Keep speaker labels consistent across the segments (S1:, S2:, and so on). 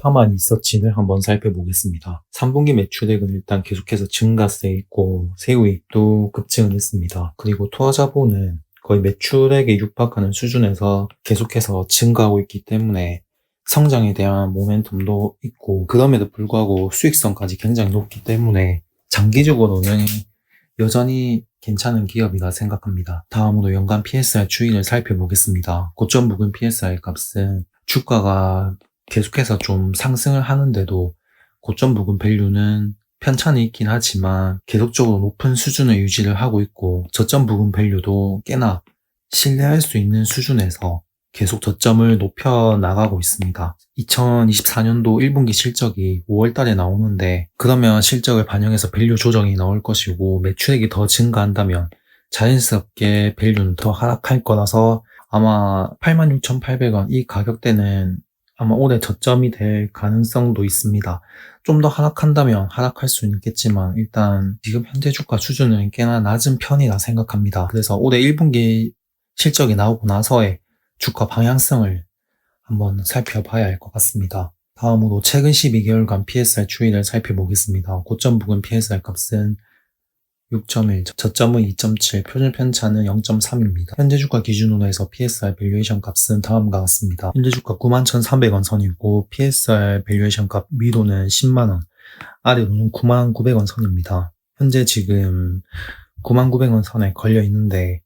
S1: 파마 리서치를 한번 살펴보겠습니다. 3분기 매출액은 일단 계속해서 증가세 있고 세우익도 급증을 했습니다. 그리고 투자자본은 거의 매출액에 육박하는 수준에서 계속해서 증가하고 있기 때문에 성장에 대한 모멘텀도 있고 그럼에도 불구하고 수익성까지 굉장히 높기 때문에 장기적으로는 여전히 괜찮은 기업이라 생각합니다. 다음으로 연간 PSR 추이를 살펴보겠습니다. 고점 묵은 PSR 값은 주가가 계속해서 좀 상승을 하는데도 고점 묵은 밸류는 편차는 있긴 하지만 계속적으로 높은 수준을 유지를 하고 있고 저점 부근 밸류도 꽤나 신뢰할 수 있는 수준에서 계속 저점을 높여 나가고 있습니다. 2024년도 1분기 실적이 5월 달에 나오는데 그러면 실적을 반영해서 밸류 조정이 나올 것이고 매출액이 더 증가한다면 자연스럽게 밸류는 더 하락할 거라서 아마 86,800원 이 가격대는 아마 올해 저점이 될 가능성도 있습니다. 좀 더 하락한다면 하락할 수는 있겠지만 일단 지금 현재 주가 수준은 꽤나 낮은 편이라 생각합니다. 그래서 올해 1분기 실적이 나오고 나서의 주가 방향성을 한번 살펴봐야 할 것 같습니다. 다음으로 최근 12개월간 PSR 추이를 살펴보겠습니다. 고점 부근 PSR 값은 6.1, 저점은 2.7, 표준 편차는 0.3입니다. 현재 주가 기준으로 해서 PSR 밸류에이션 값은 다음과 같습니다. 현재 주가 91,300원 선이고 PSR 밸류에이션 값 위로는 10만원, 아래로는 9,900원 선입니다. 현재 지금 9,900원 선에 걸려 있는데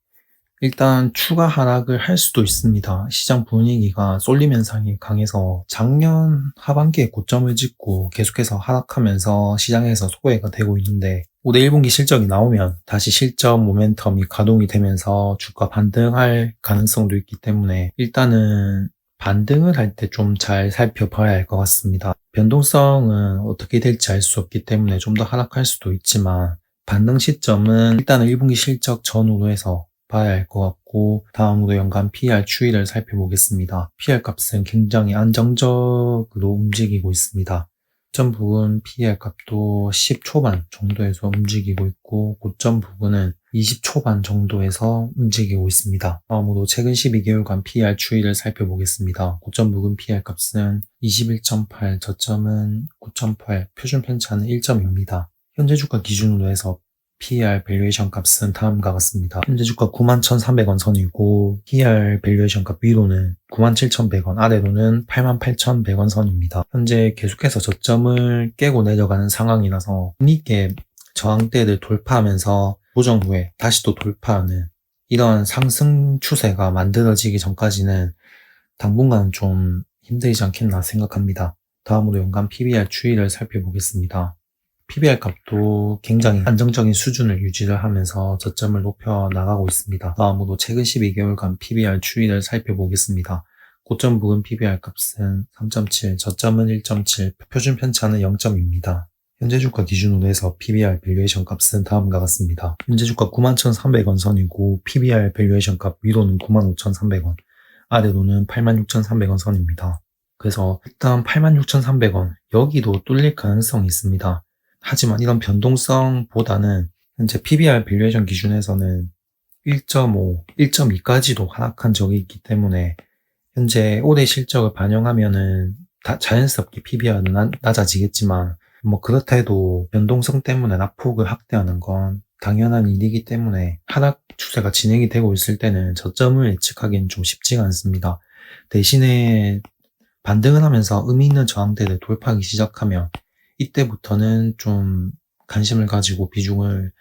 S1: 일단 추가 하락을 할 수도 있습니다. 시장 분위기가 쏠림 현상이 강해서 작년 하반기에 고점을 찍고 계속해서 하락하면서 시장에서 소외가 되고 있는데 올해 1분기 실적이 나오면 다시 실적 모멘텀이 가동이 되면서 주가 반등할 가능성도 있기 때문에 일단은 반등을 할 때 좀 잘 살펴봐야 할 것 같습니다. 변동성은 어떻게 될지 알 수 없기 때문에 좀 더 하락할 수도 있지만 반등 시점은 일단은 1분기 실적 전후로 해서 봐야 할 것 같고 다음으로 연간 PR 추이를 살펴보겠습니다. PR 값은 굉장히 안정적으로 움직이고 있습니다. 고점 부분 PR 값도 10 초반 정도에서 움직이고 있고 고점 부분은 20 초반 정도에서 움직이고 있습니다. 다음으로 최근 12개월간 PR 추이를 살펴보겠습니다. 고점 부분 PR 값은 21.8, 저점은 9.8, 표준 편차는 1.0입니다. 현재 주가 기준으로 해서 PER 밸류에이션 값은 다음과 같습니다. 현재 주가 91,300원 선이고 PER 밸류에이션 값 위로는 97,100원, 아래로는 88,100원 선입니다. 현재 계속해서 저점을 깨고 내려가는 상황이라서 힘있게 저항대를 돌파하면서 조정 후에 다시 또 돌파하는 이런 상승 추세가 만들어지기 전까지는 당분간 좀 힘들지 않겠나 생각합니다. 다음으로 연간 PBR 추이를 살펴보겠습니다. PBR 값도 굉장히 안정적인 수준을 유지를 하면서 저점을 높여 나가고 있습니다. 다음으로 최근 12개월간 PBR 추이를 살펴보겠습니다. 고점 부근 PBR 값은 3.7, 저점은 1.7, 표준 편차는 0.2입니다. 현재 주가 기준으로 해서 PBR 밸류에이션 값은 다음과 같습니다. 현재 주가 91,300원 선이고 PBR 밸류에이션 값 위로는 95,300원, 아래로는 86,300원 선입니다. 그래서 일단 86,300원 여기도 뚫릴 가능성이 있습니다. 하지만 이런 변동성보다는 현재 PBR 밸류에이션 기준에서는 1.5, 1.2까지도 하락한 적이 있기 때문에 현재 올해 실적을 반영하면은 자연스럽게 PBR은 낮아지겠지만 뭐 그렇다 해도 변동성 때문에 낙폭을 확대하는 건 당연한 일이기 때문에 하락 추세가 진행이 되고 있을 때는 저점을 예측하기는 좀 쉽지가 않습니다. 대신에 반등을 하면서 의미 있는 저항대를 돌파하기 시작하면 이때부터는 좀 관심을 가지고 비중을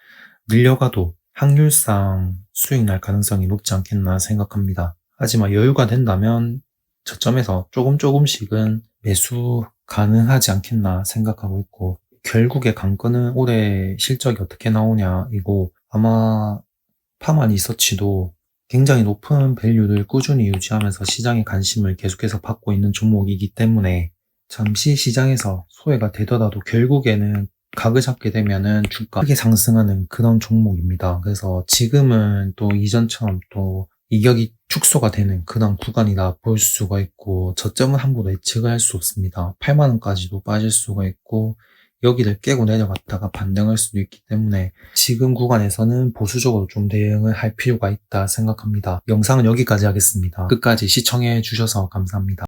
S1: 늘려가도 확률상 수익 날 가능성이 높지 않겠나 생각합니다. 하지만 여유가 된다면 저점에서 조금 조금씩은 매수 가능하지 않겠나 생각하고 있고 결국에 관건은 올해 실적이 어떻게 나오냐 이고 아마 파마 리서치도 굉장히 높은 밸류를 꾸준히 유지하면서 시장의 관심을 계속해서 받고 있는 종목이기 때문에 잠시 시장에서 소외가 되더라도 결국에는 각을 잡게 되면은 주가 크게 상승하는 그런 종목입니다. 그래서 지금은 또 이전처럼 또 이격이 축소가 되는 그런 구간이라 볼 수가 있고 저점을 함부로 예측을 할 수 없습니다. 8만 원까지도 빠질 수가 있고 여기를 깨고 내려갔다가 반등할 수도 있기 때문에 지금 구간에서는 보수적으로 좀 대응을 할 필요가 있다 생각합니다. 영상은 여기까지 하겠습니다. 끝까지 시청해 주셔서 감사합니다.